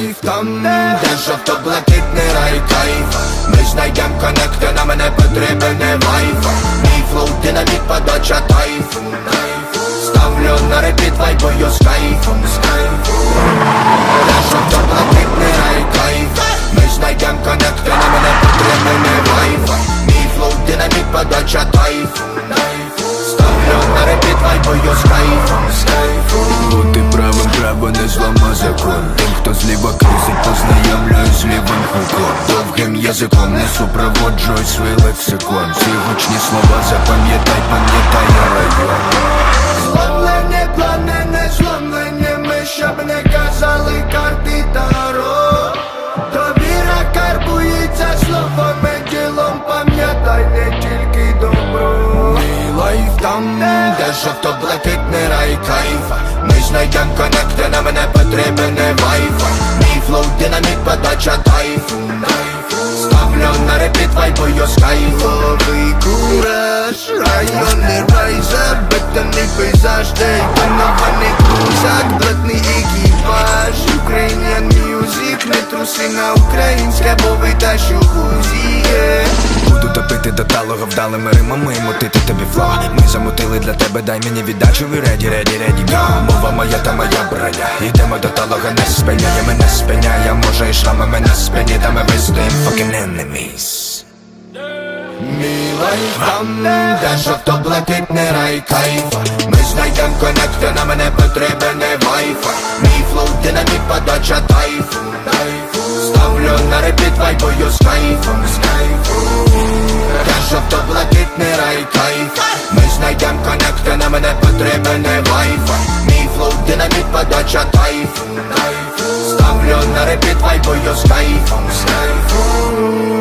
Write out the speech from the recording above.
там, де жовто-блакитний рай кайф. Ми знайдем коннекти, на мене потрібен вайф. Мій флоу, динаміт, подача тайф Ставлю на репіт вайбою з кайфом, з кайфом Де жовто-блакитний рай кайф. Ми знайдем коннекти, на мене потрібен вайф. Мій флоу, динаміт, подача тайф Ставлю на репіт вайбою з кайфом, з з лівим хуком Довгим язиком не супроводжуй свій лексикон. Всі гучні слова запам'ятай, пам'ятай район. Зломлені плани, не зломлені ми, щоб не казали карти таро. Довіра карбується словами, ділом пам'ятай не тільки добро. Мій лайф там, де жовто-блакитний рай кайф Ми знайдем коннекти, на мене потрібен не music, не труси на українське, бо витащу гузіє Буду топити до талого вдалими римами і мутити тобі фло. Ми замутили для тебе, дай мені віддачу, ви реді, реді, реді, го Мова моя та моя броня. Йдемо до талого, не спиняє, мене спиняє Може і шрамами на спині, та ми вистоїм fucking enemies. Мій лайф там, де жовто-блакитний рай кайф Ми знайдем коннекти, на мене потрібен не вайф Мій флоу, динаміт, потрібен не вайфай. Мій флоу, динаміт, подача тайфун Ставлю на репіт, вайбою з кайфом, з кайфом.